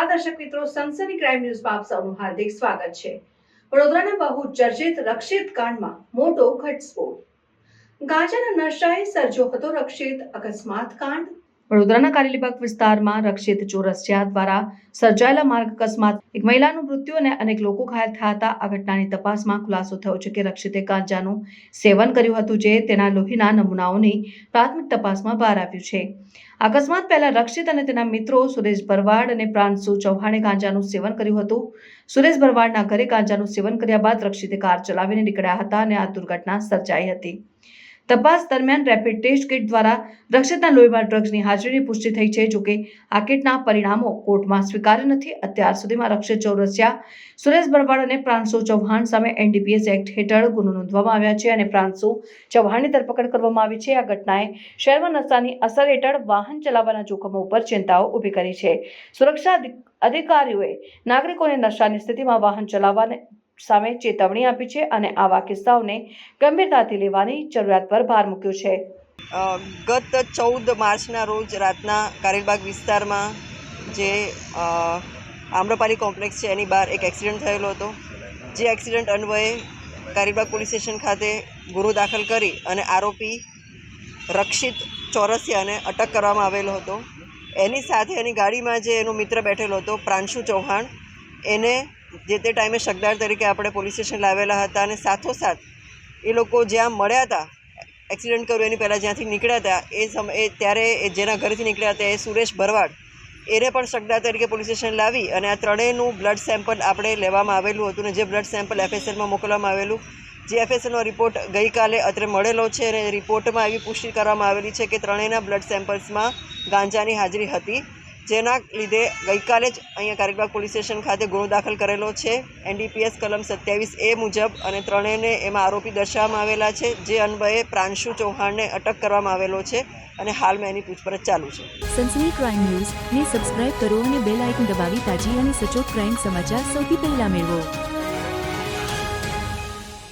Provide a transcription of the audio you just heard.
નમસ્કાર દર્શક મિત્રો સનસની ક્રાઇમ ન્યૂઝમાં આપ સૌનું હાર્દિક સ્વાગત છે. વડોદરાના બહુ ચર્ચિત, રક્ષિત કાંડમાં મોટો ઘટસ્ફોટ. ગાંજાના નશાએ સર્જો હતો રક્ષિત અકસ્માત કાંડ. વડોદરાના કારેલીબાગ વિસ્તારમાં રક્ષિત ચોરસિયા દ્વારા સર્જાયેલા માર્ગ અકસ્માત એક મહિલાનું મૃત્યુ અને અનેક લોકો ઘાયલ થયા હતા. આ ઘટનાની તપાસમાં ખુલાસો થયો છે કે રક્ષિતે ગાંજાનું સેવન કર્યું હતું જે તેના લોહીના નમૂનાઓની પ્રાથમિક તપાસમાં બહાર આવ્યું છે. અકસ્માત પહેલા રક્ષિત અને તેના મિત્રો સુરેશ ભરવાડ અને પ્રાંશુ ચૌહાણે ગાંજાનું સેવન કર્યું હતું. સુરેશ ભરવાડના ઘરે ગાંજાનું સેવન કર્યા બાદ રક્ષિતે કાર ચલાવીને નીકળ્યા હતા અને આ દુર્ઘટના સર્જાઈ હતી. તપાસ દરમિયાન રેપિડ ટેસ્ટ કિટ દ્વારા રક્ષિતના લોહીમાં ડ્રગ્સની હાજરીની પુષ્ટિ થઈ છે, જોકે આ કિટના પરિણામો કોર્ટમાં સ્વીકાર્ય નથી. અત્યાર સુધીમાં રક્ષિત ચૌરસિયા સુરેશ બરવાડ અને પ્રાંશુ ચૌહાણ સામે એનડીપીએસ એક્ટ હેઠળ ગુનો નોંધવામાં આવ્યા છે અને પ્રાંશુ ચૌહાણની ધરપકડ કરવામાં આવી છે. આ ઘટનાએ શહેરમાં નશાની અસર હેઠળ વાહન ચલાવવાના જોખમો ઉપર ચિંતાઓ ઊભી કરી છે. સુરક્ષા અધિકારીઓએ નાગરિકોને નશાની સ્થિતિમાં વાહન ચલાવવાને સામે ચેતવણી આપી છે અને આવા કિસ્સાઓને ગંભીરતાથી લેવાની જરૂરિયાત પર ભાર મૂક્યો છે. ગત ચૌદ માર્ચના રોજ રાતના કારેલબાગ વિસ્તારમાં જે આમ્રપાલી કોમ્પ્લેક્સ છે, એની બહાર એક એક્સિડન્ટ થયેલો હતો. જે એક્સિડન્ટ અન્વયે કારીબાગ પોલીસ સ્ટેશન ખાતે ગુનો દાખલ કરી અને આરોપી રક્ષિત ચોરસિયાને અટક કરવામાં આવેલો હતો. એની સાથે એની ગાડીમાં જે એનો મિત્ર બેઠેલો હતો, પ્રાંશુ ચૌહાણ, એને જે તે ટાઈમે શકદાર તરીકે આપણે પોલીસ સ્ટેશન લાવેલા હતા અને સાથોસાથ એ લોકો જ્યાં મળ્યા હતા, એક્સિડન્ટ કર્યું એની પહેલાં જ્યાંથી નીકળ્યા હતા, એ સમયે ત્યારે એ જેના ઘરેથી નીકળ્યા હતા એ સુરેશ ભરવાડ, એને પણ શકદાર તરીકે પોલીસ સ્ટેશન લાવી અને આ ત્રણેયનું બ્લડ સેમ્પલ આપણે લેવામાં આવેલું હતું ને જે બ્લડ સેમ્પલ એફએસએલમાં મોકલવામાં આવેલું, જે એફએસએલનો રિપોર્ટ ગઈકાલે અત્રે મળેલો છે અને રિપોર્ટમાં એવી પુષ્ટિ કરવામાં આવેલી છે કે ત્રણેયના બ્લડ સેમ્પલ્સમાં ગાંજાની હાજરી હતી. જેના લીધે ગઈકાલે જ અહીંયા કારેકબાગ પોલીસ સ્ટેશન ખાતે ગુનો દાખલ કરેલો છે. એનડીપીએસ કલમ સત્યાવીસ એ મુજબ અને ત્રણેયને એમાં આરોપી દર્શાવવામાં આવેલા છે, જે અન્વયે પ્રાંશુ ચૌહાણને અટક કરવામાં આવેલો છે અને હાલમાં એની પૂછપરછ ચાલુ છે. સનસની ક્રાઇમ ન્યૂઝ ને સબસ્ક્રાઇબ કરો અને બેલ આઇકન દબાવી તાજી અને સચોટ ક્રાઇમ સમાચાર સૌથી પહેલા મેળવો.